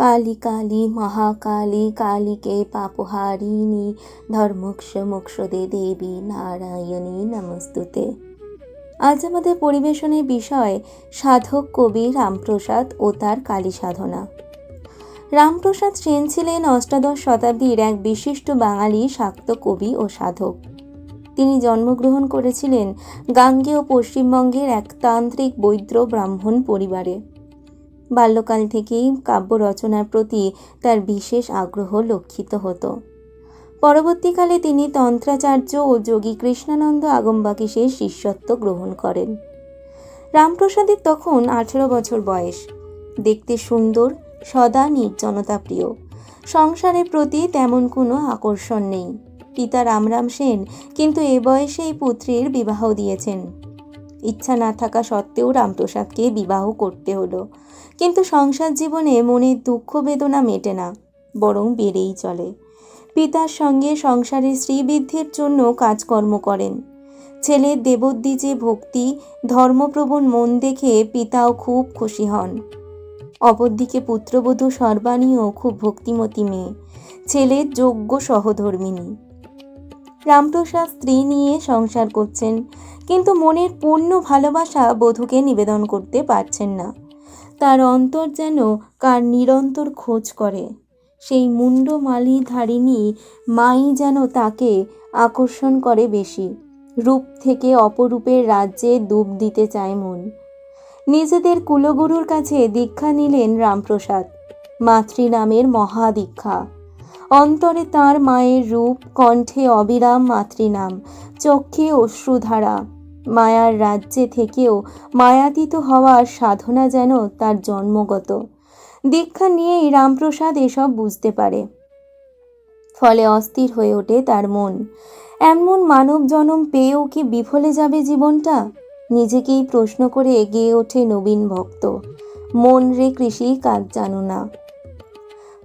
কালী কালী মহাকালী কালীকে পাপহারিণী ধর্মক্ষ মোক্ষদে দেবী নারায়ণী নমস্তুতে আজ আমাদের পরিবেশনের বিষয় সাধক কবি রামপ্রসাদ ও তার কালী সাধনা। রামপ্রসাদ সেন ছিলেন অষ্টাদশ শতাব্দীর এক বিশিষ্ট বাঙালি শাক্ত কবি ও সাধক। তিনি জন্মগ্রহণ করেছিলেন গাঙ্গেয় পশ্চিমবঙ্গের এক তান্ত্রিক বৈদ্য ব্রাহ্মণ পরিবারে। বাল্যকাল থেকেই কাব্য রচনার প্রতি তার বিশেষ আগ্রহ লক্ষিত হতো। পরবর্তীকালে তিনি তন্ত্রাচার্য ও যোগী কৃষ্ণানন্দ আগমবাগীশের শিষ্যত্ব গ্রহণ করেন। রামপ্রসাদের তখন আঠেরো বছর বয়স। দেখতে সুন্দর, সদা নির্জনতা প্রিয়। সংসারের প্রতি তেমন কোনো আকর্ষণ নেই। পিতা রামরাম সেন কিন্তু এ বয়সেই পুত্রীর বিবাহ দিয়েছেন। ইচ্ছা না থাকা সত্ত্বেও রামপ্রসাদকে বিবাহ করতে হলো। কিন্তু সংসার জীবনে মনের দুঃখ বেদনা মেটে না, বরং বেড়েই চলে। পিতার সঙ্গে সংসারের শ্রীবৃদ্ধির জন্য কাজকর্ম করেন। ছেলের দেবদ্বিজে ভক্তি, ধর্মপ্রবণ মন দেখে পিতাও খুব খুশি হন। অপরদিকে পুত্রবধূ সর্বাণীও খুব ভক্তিমতী মেয়ে। ছেলের যোগ্য সহধর্মিণী। রামপ্রসাদ স্ত্রী নিয়ে সংসার করছেন, কিন্তু মনের পূর্ণ ভালোবাসা বধূকে নিবেদন করতে পারছেন না। তার অন্তর যেন কার নিরন্তর খোঁজ করে। সেই মুন্ডমালি ধারিণী মাই যেন তাকে আকর্ষণ করে বেশি। রূপ থেকে অপরূপের রাজ্যে ডুব দিতে চায় মন। নিজেদের কুলগুরুর কাছে দীক্ষা নিলেন রামপ্রসাদ মাতৃ নামের মহাদীক্ষা। অন্তরে তার মায়ের রূপ, কণ্ঠে অবিরাম মাতৃনাম, চক্ষে অশ্রুধারা। মায়ার রাজ্যে থেকেও মায়াতীত হওয়ার সাধনা যেন তার জন্মগত। দীক্ষা নিয়েই রামপ্রসাদ এসব বুঝতে পারে। ফলে অস্থির হয়ে ওঠে তার মন। এমন মানব জনম পেয়েও কি বিফলে যাবে জীবনটা? নিজেকেই প্রশ্ন করে এগিয়ে ওঠে নবীন ভক্ত। মন রে কৃষি কাজ জানো না।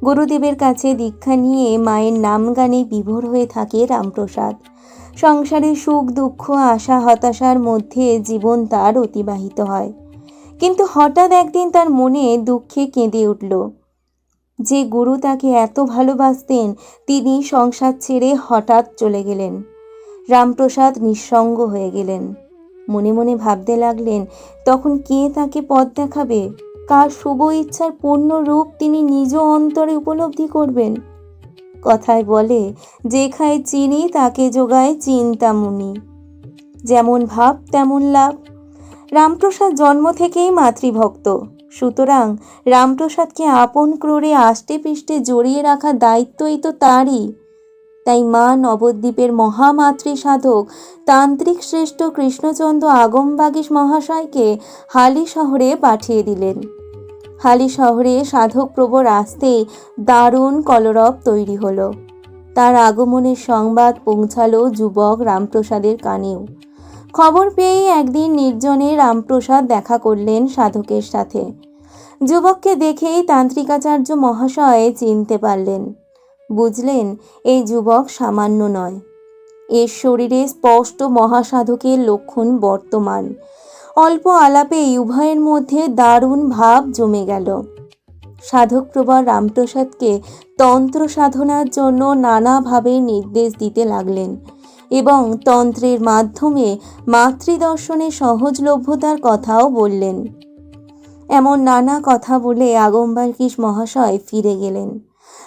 গুরুদেবের কাছে দীক্ষা নিয়ে মায়ের নাম গানে বিভোর হয়ে থাকে রামপ্রসাদ। সংসারে সুখ, দুঃখ, আশা, হতাশার মধ্যে জীবন তার অতিবাহিত হয়। কিন্তু হঠাৎ একদিন তার মনে দুঃখে কেঁদে উঠল। যে গুরু তাকে এত ভালোবাসতেন, তিনি সংসার ছেড়ে হঠাৎ চলে গেলেন। রামপ্রসাদ নিঃসঙ্গ হয়ে গেলেন। মনে মনে ভাবতে লাগলেন, তখন কে তাকে পথ দেখাবে? কার শুভ ইচ্ছার পূর্ণ রূপ তিনি নিজ অন্তরে উপলব্ধি করবেন? কথায় বলে, যে খায় চিনি, তাকে যোগায় চিন্তামণি। যেমন ভাব, তেমন লাভ। রামপ্রসাদ জন্ম থেকেই মাতৃভক্ত। সুতরাং রামপ্রসাদকে আপন ক্রোড়ে আষ্টে পৃষ্ঠে জড়িয়ে রাখার দায়িত্বই তো তারই। তাই মা নবদ্বীপের মহামাতৃ সাধক, তান্ত্রিক শ্রেষ্ঠ কৃষ্ণচন্দ্র আগমবাগীশ মহাশয়কে হালি শহরে পাঠিয়ে দিলেন। হালি শহরে সাধক প্রবর আসতেই দারুণ কলরব তৈরি হলো। তার আগমনের সংবাদ পৌঁছালো যুবক রামপ্রসাদের কানেও। খবর পেয়েই একদিন নির্জনে রামপ্রসাদ দেখা করলেন সাধকের সাথে। যুবককে দেখেই তান্ত্রিকাচার্য মহাশয় চিনতে পারলেন। বুঝলেন, এই যুবক সামান্য নয়। এর শরীরে স্পষ্ট মহাসাধকের লক্ষণ বর্তমান। অল্প আলাপেই উভয়ের মধ্যে দারুণ ভাব জমে গেল। সাধক প্রবার রামপ্রসাদকে তন্ত্র সাধনার জন্য নানাভাবে নির্দেশ দিতে লাগলেন এবং তন্ত্রের মাধ্যমে মাতৃদর্শনে সহজলভ্যতার কথাও বললেন। এমন নানা কথা বলে আগমবার্কিস মহাশয় ফিরে গেলেন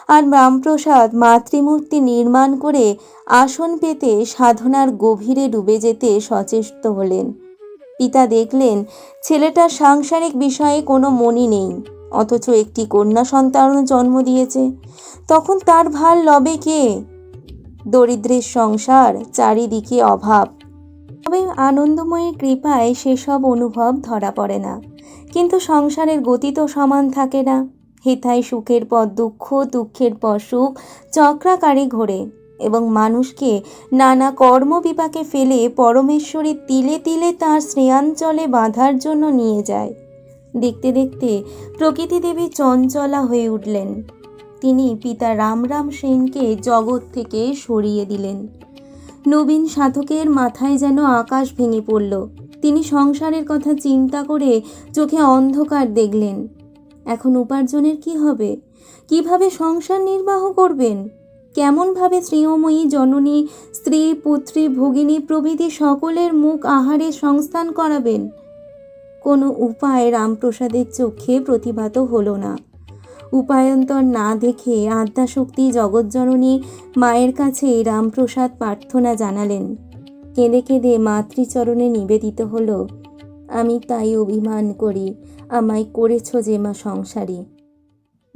আর রামপ্রসাদ মাতৃমূর্তি নির্মাণ করে আসন পেতে সাধনার গভীরে ডুবে যেতে সচেষ্ট হলেন। পিতা দেখলেন, ছেলেটার সাংসারিক বিষয়ে কোনো মনি নেই, অথচ একটি কন্যা সন্তানও জন্ম দিয়েছে। তখন তার ভার লবে কে? দরিদ্রের সংসার, চারিদিকে অভাব। তবে আনন্দময়ীর কৃপায় সেসব অনুভব ধরা পড়ে না। কিন্তু সংসারের গতি তো সমান থাকে না। হেথায় সুখের পর দুঃখ, দুঃখের পর সুখ, চক্রাকারে ঘোরে। এবং মানুষকে নানা কর্মবিপাকে ফেলে পরমেশ্বরী তিলে তিলে তার শ্রেয়াঞ্চলে বাঁধার জন্য নিয়ে যায়। দেখতে দেখতে প্রকৃতি দেবী চঞ্চলা হয়ে উঠলেন। তিনি পিতা রামরাম সেনকে জগৎ থেকে সরিয়ে দিলেন। নবীন সাধকের মাথায় যেন আকাশ ভেঙে পড়ল। তিনি সংসারের কথা চিন্তা করে চোখে অন্ধকার দেখলেন। এখন উপার্জনের কি হবে? কীভাবে সংসার নির্বাহ করবেন? কেমনভাবে শ্রেয়ময়ী জননী, স্ত্রী, পুত্রী, ভগিনী প্রভৃতি সকলের মুখ আহারে সংস্থান করাবেন? কোনো উপায় রামপ্রসাদের চোখে প্রতিভাত হলো না। উপায়ন্তর না দেখে আদ্যাশক্তি জগজ্জননী মায়ের কাছে রামপ্রসাদ প্রার্থনা জানালেন। কেঁদে কেঁদে মাতৃচরণে নিবেদিত হলো, আমি তাই অভিমান করি, আমায় করেছ যে মা সংসারী।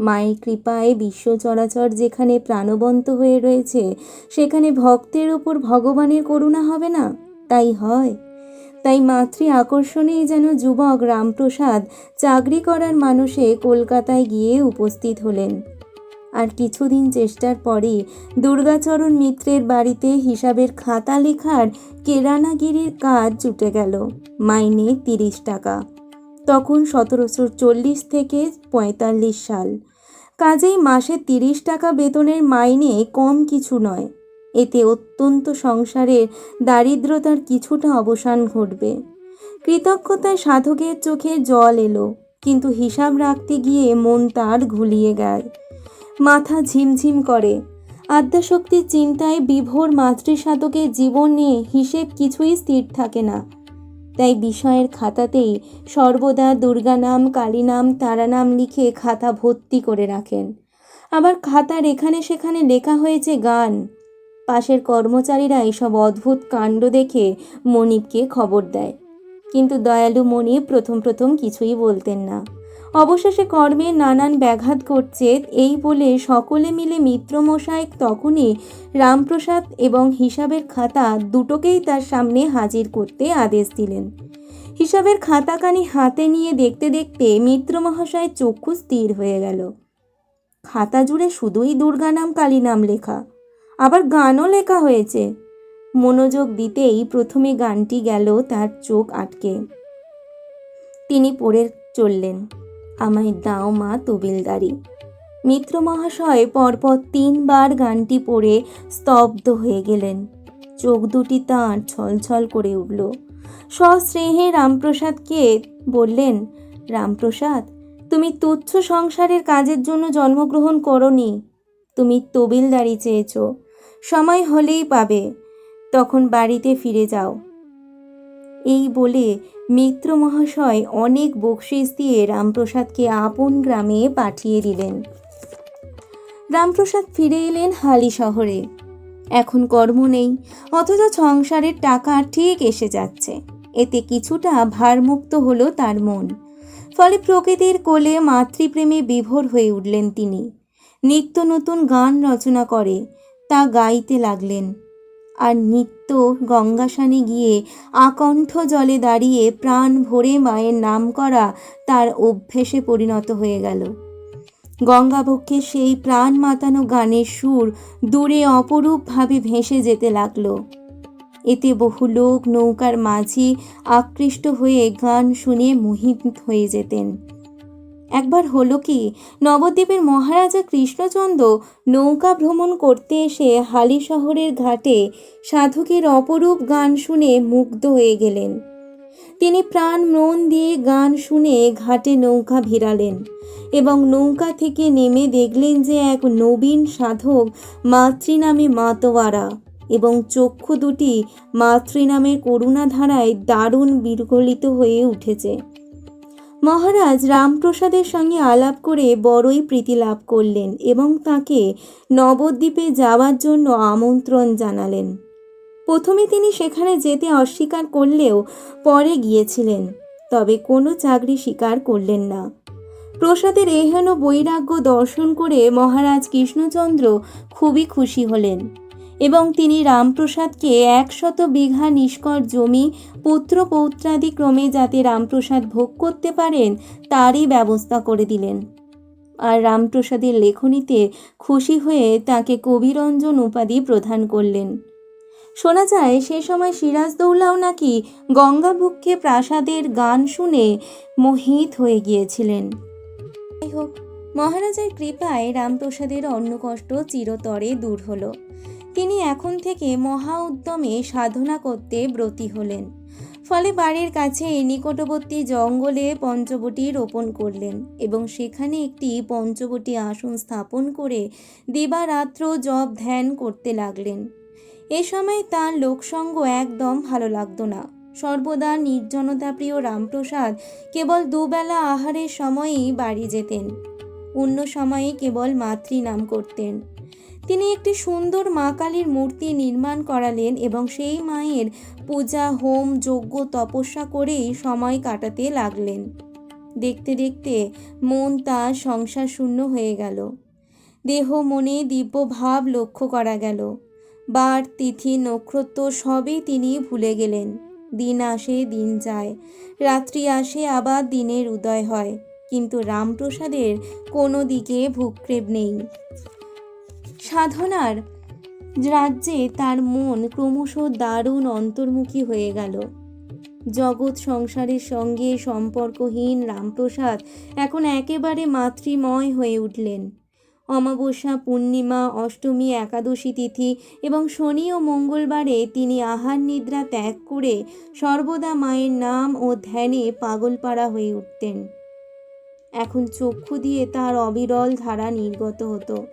মায়ের কৃপায় বিশ্ব চরাচর যেখানে প্রাণবন্ত হয়ে রয়েছে, সেখানে ভক্তের ওপর ভগবানের করুণা হবে না? তাই হয়। তাই মাতৃ আকর্ষণেই যেন যুবক রামপ্রসাদ চাকরি করার মানুষে কলকাতায় গিয়ে উপস্থিত হলেন। আর কিছুদিন চেষ্টার পরই দুর্গাচরণ মিত্রের বাড়িতে হিসাবের খাতা লেখার কেরানাগিরির কাজ জুটে গেল, মাইনে তিরিশ টাকা। তখন সতেরোশো চল্লিশ থেকে পঁয়তাল্লিশ সাল। কাজেই মাসে তিরিশ টাকা বেতনের মাইনে কম কিছু নয়। এতে অত্যন্ত সংসারের দারিদ্রতার কিছুটা অবসান ঘটবে। কৃতজ্ঞতায় সাধকের চোখে জল এলো, কিন্তু হিসাব রাখতে গিয়ে মন তার ঘুলিয়ে গেল মাথা ঝিমঝিম করে। আদ্যাশক্তির চিন্তায় বিভোর মাতৃসাধকের জীবন নিয়ে হিসেব কিছুই স্থির থাকে না। তাই বিষয়ের খাতাতেই সর্বদা দুর্গা নাম, কালী নাম, তারা নাম লিখে খাতা ভর্তি করে রাখেন। আবার খাতার এখানে সেখানে লেখা হয়েছে গান। পাশের কর্মচারীরা এসব অদ্ভুত কাণ্ড দেখে মনিবকে খবর দেয়। কিন্তু দয়ালু মনিব প্রথম প্রথম কিছুই বলতেন না। অবশেষে কর্মে নানান ব্যাঘাত করছে এই বলে সকলে মিলে মিত্রমশাই তখনই রামপ্রসাদ এবং হিসাবের খাতা দুটোকেই তার সামনে হাজির করতে আদেশ দিলেন। হিসাবের খাতাখানি হাতে নিয়ে দেখতে দেখতে মিত্র মহাশয়ের চক্ষু স্থির হয়ে গেল। খাতা জুড়ে শুধুই দুর্গা নাম, কালী নাম লেখা। আবার গানও লেখা হয়েছে। মনোযোগ দিতেই প্রথমে গানটি গেল তার চোখ আটকে। তিনি পড়ে চললেন। আমায় দাও মা তবিলদারি মিত্র মহাশয় পরপর তিনবার গানটি পড়ে স্তব্ধ হয়ে গেলেন। চোখ দুটি তাঁর ছলছল করে উঠল। সস্নেহে রামপ্রসাদকে বললেন, রামপ্রসাদ, তুমি তুচ্ছ সংসারের কাজের জন্য জন্মগ্রহণ করনি। তুমি তবিলদারি চেয়েছ। সময় হলেই পাবে। তখন বাড়িতে ফিরে যাও। এই বলে মিত্র মহাশয় অনেক বকশিস দিয়ে রামপ্রসাদকে আপন গ্রামে পাঠিয়ে দিলেন। রামপ্রসাদ ফিরে এলেন হালি শহরে। এখন কর্ম নেই, অথচ সংসারের টাকা ঠিক এসে যাচ্ছে। এতে কিছুটা ভারমুক্ত হলো তার মন। ফলে প্রকৃতির কোলে মাতৃপ্রেমে বিভোর হয়ে উঠলেন তিনি। নিত্য নতুন গান রচনা করে তা গাইতে লাগলেন। আর নিত্য গঙ্গাসানে গিয়ে আকণ্ঠ জলে দাঁড়িয়ে প্রাণ ভরে মায়ের নাম করা তার অভ্যেসে পরিণত হয়ে গেল। গঙ্গাবক্ষে সেই প্রাণ মাতানো গানের সুর দূরে অপরূপভাবে ভেসে যেতে লাগল। এতে বহু লোক নৌকার মাঝি আকৃষ্ট হয়ে গান শুনে মোহিত হয়ে যেতেন। একবার হলো কি, নবদ্বীপের মহারাজা কৃষ্ণচন্দ্র নৌকা ভ্রমণ করতে এসে হালি শহরের ঘাটে সাধকের অপরূপ গান শুনে মুগ্ধ হয়ে গেলেন। তিনি প্রাণ মন দিয়ে গান শুনে ঘাটে নৌকা ভিড়ালেন এবং নৌকা থেকে নেমে দেখলেন যে এক নবীন সাধক মাতৃ মাতৃনামে মাতোয়ারা এবং চক্ষু দুটি মাতৃ মাতৃনামের করুণাধারায় দারুণ বিগলিত হয়ে উঠেছে। মহারাজ রামপ্রসাদের সঙ্গে আলাপ করে বড়ই প্রীতি লাভ করলেন এবং তাকে নবদ্বীপে যাওয়ার জন্য আমন্ত্রণ জানালেন। প্রথমে তিনি সেখানে যেতে অস্বীকার করলেও পরে গিয়েছিলেন, তবে কোনো চাকরি স্বীকার করলেন না। প্রসাদের এহেন বৈরাগ্য দর্শন করে মহারাজ কৃষ্ণচন্দ্র খুবই খুশি হলেন। এবং তিনি রামপ্রসাদকে একশত বিঘা নিষ্কর জমি পুত্র পৌত্রাদি ক্রমে যাতে রামপ্রসাদ ভোগ করতে পারেন, তারই ব্যবস্থা করে দিলেন। আর রামপ্রসাদের লেখনীতে খুশি হয়ে তাকে কবিরঞ্জন উপাধি প্রদান করলেন। শোনা যায়, সে সময় সিরাজদৌল্লাও নাকি গঙ্গাবক্ষে প্রাসাদের গান শুনে মোহিত হয়ে গিয়েছিলেন। যাই হোক, মহারাজের কৃপায় রামপ্রসাদের অন্য কষ্ট চিরতরে দূর হলো। তিনি এখন থেকে মহা উদ্যমে সাধনা করতে ব্রতী হলেন। ফলে বাড়ির কাছে নিকটবর্তী জঙ্গলে পঞ্চবটি রোপণ করলেন এবং সেখানে একটি পঞ্চবটি আসন স্থাপন করে দিবারাত্র জপ ধ্যান করতে লাগলেন। এ সময় তার লোকসঙ্গ একদম ভালো লাগতো না। সর্বদা নির্জনতাপ্রিয় রামপ্রসাদ কেবল দুবেলা আহারের সময়ই বাড়ি যেতেন। অন্য সময়ে কেবল মাতৃ নাম করতেন। তিনি একটি সুন্দর মা কালীর মূর্তি নির্মাণ করালেন এবং সেই মায়ের পূজা, হোম, যজ্ঞ, তপস্যা করেই সময় কাটাতে লাগলেন। দেখতে দেখতে মন তার সংসার শূন্য হয়ে গেল। দেহ, মনে দিব্য ভাব লক্ষ্য করা গেল। বার, তিথি, নক্ষত্র সবই তিনি ভুলে গেলেন। দিন আসে, দিন যায়। রাত্রি আসে, আবার দিনের উদয় হয়। কিন্তু রামপ্রসাদের কোনো দিকে ভূক্ষেপ নেই। সাধনার রাজ্যে তার মন ক্রমশ দারুণ অন্তর্মুখী হয়ে গেল। জগৎ সংসারের সঙ্গে সম্পর্কহীন রামপ্রসাদ এখন একেবারে মাতৃময় হয়ে উঠলেন। অমাবস্যা, পূর্ণিমা, অষ্টমী, একাদশী তিথি এবং শনি ও মঙ্গলবারে তিনি আহার নিদ্রা ত্যাগ করে সর্বদা মায়ের নাম ও ধ্যানে পাগলপাড়া হয়ে উঠতেন। এখন চক্ষু দিয়ে তার অবিরল ধারা নির্গত হতো।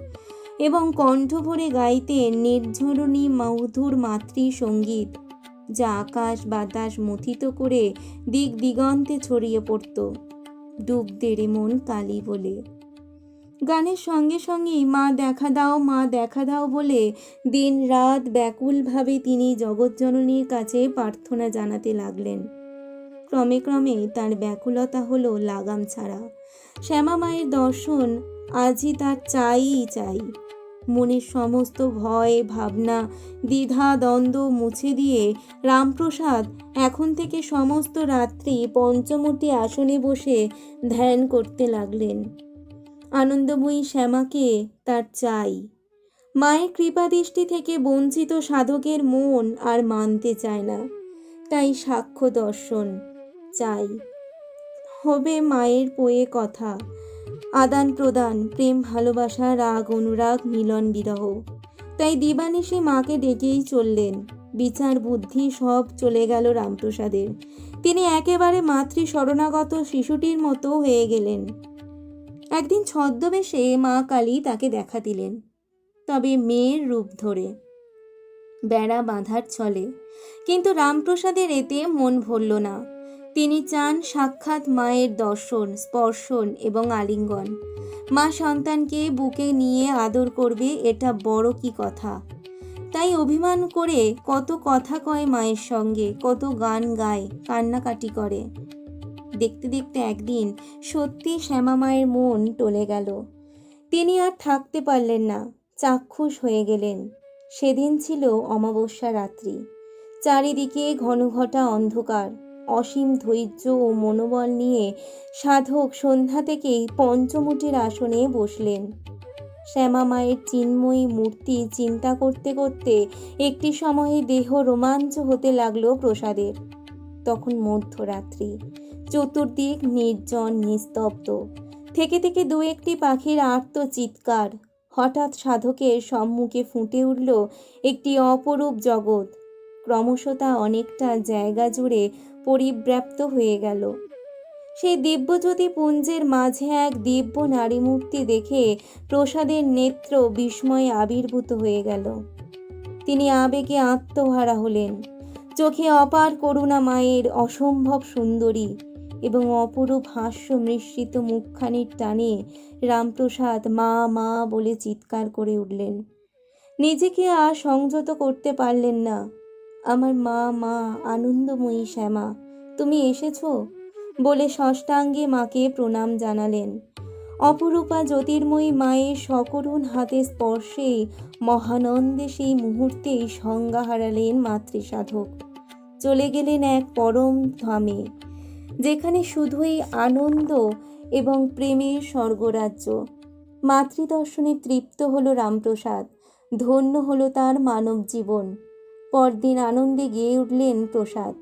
এবং কণ্ঠ ভরে গাইতেন নির্ঝরণী মধুর মাতৃ সংগীত যা আকাশ বাতাস মথিত করে দিক দিগন্তে ছড়িয়ে পড়ত। ডুব দেড়ে মন কালি বলে। গানের সঙ্গে সঙ্গেই মা দেখা দাও, মা দেখা দাও বলে দিন রাত ব্যাকুলভাবে তিনি জগৎজননীর কাছে প্রার্থনা জানাতে লাগলেন। ক্রমে ক্রমে তার ব্যাকুলতা হলো লাগাম ছাড়া। শ্যামা মায়ের দর্শন আজই তার চাইই চাই। মনের সমস্ত ভয়, ভাবনা, দ্বিধা, দ্বন্দ্ব মুছে দিয়ে রামপ্রসাদ এখন থেকে সমস্ত রাত্রি পঞ্চমূর্তি আসনে বসে ধ্যান করতে লাগলেন। আনন্দময়ী শ্যামাকে তার চাই। মায়ের কৃপাদৃষ্টি থেকে বঞ্চিত সাধকের মন আর মানতে চায় না। তাই সাক্ষ্য দর্শন চাই। হবে মায়ের পোয়ে কথা। আদান প্রদান প্রেম, ভালোবাসা, রাগ, অনুরাগ, মিলন, বিরহ। তাই দিবানিশি মাকে ডেকেই চললেন। বিচার, বুদ্ধি সব চলে গেল রামপ্রসাদের। তিনি একেবারে মাতৃ শরণাগত শিশুটির মতো হয়ে গেলেন। একদিন ছদ্মবেশে মা কালী তাকে দেখা দিলেন। তবে মেয়ের রূপ ধরে। বেড়া বাঁধার ছলে। কিন্তু রামপ্রসাদের এতে মন ভরল না। তিনি চান সাক্ষাৎ মায়ের দর্শন, স্পর্শন এবং আলিঙ্গন। মা সন্তানকে বুকে নিয়ে আদর করবে, এটা বড় কি কথা। তাই অভিমান করে কত কথা কয় মায়ের সঙ্গে, কত গান গায়, কান্নাকাটি করে। দেখতে দেখতে একদিন সত্যি শ্যামা মায়ের মন টলে গেল। তিনি আর থাকতে পারলেন না, চাক্ষুষ হয়ে গেলেন। সেদিন ছিল অমাবস্যা রাত্রি। চারিদিকে ঘনঘটা অন্ধকার। অসীম ধৈর্য ও মনোবল নিয়ে সাধক সন্ধ্যা থেকেই পঞ্চমুটির আসনে বসলেন। শ্যামা মায়ের চিন্ময়ী মূর্তি চিন্তা করতে করতে একটি সময়ে দেহ রোমাঞ্চ হতে লাগল প্রসাদের। তখন মধ্যরাত্রি, চতুর্দিক নির্জন, নিস্তব্ধ। থেকে থেকে দু একটি পাখির আর্ত চিৎকার। হঠাৎ সাধকের সম্মুখে ফুটে উঠল একটি অপরূপ জগৎ। ক্রমশ তা অনেকটা জায়গা জুড়ে পরিব্যাপ্ত হয়ে গেল। সেই দিব্যজ্যোতি পুঞ্জের মাঝে এক দিব্য নারী মূর্তি দেখে প্রসাদের নেত্র বিস্ময়ে আবির্ভূত হয়ে গেল। তিনি আবেগে আত্মহারা হলেন। চোখে অপার করুণা মায়ের অসম্ভব সুন্দরী এবং অপরূপ হাস্য মিশ্রিত মুখখানির টানে রামপ্রসাদ মা মা বলে চিৎকার করে উঠলেন। নিজেকে আর সংযত করতে পারলেন না। আমার মা মা, আনন্দময়ী শ্যামা, তুমি এসেছ? বলে ষষ্ঠাঙ্গে মাকে প্রণাম জানালেন। অপরূপা জ্যোতির্ময়ী মায়ের সকরুণ হাতে স্পর্শে মহানন্দে সেই মুহূর্তেই সংজ্ঞা হারালেন মাতৃসাধক। চলে গেলেন এক পরম ধামে, যেখানে শুধুই আনন্দ এবং প্রেমের স্বর্গরাজ্য। মাতৃদর্শনে তৃপ্ত হলো রামপ্রসাদ, ধন্য হলো তার মানব জীবন পরদিন আনন্দে গেয়ে উঠলেন প্রসাদ।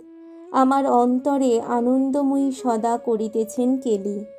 আমার অন্তরে আনন্দময়ী সদা করিতেছেন কেলি।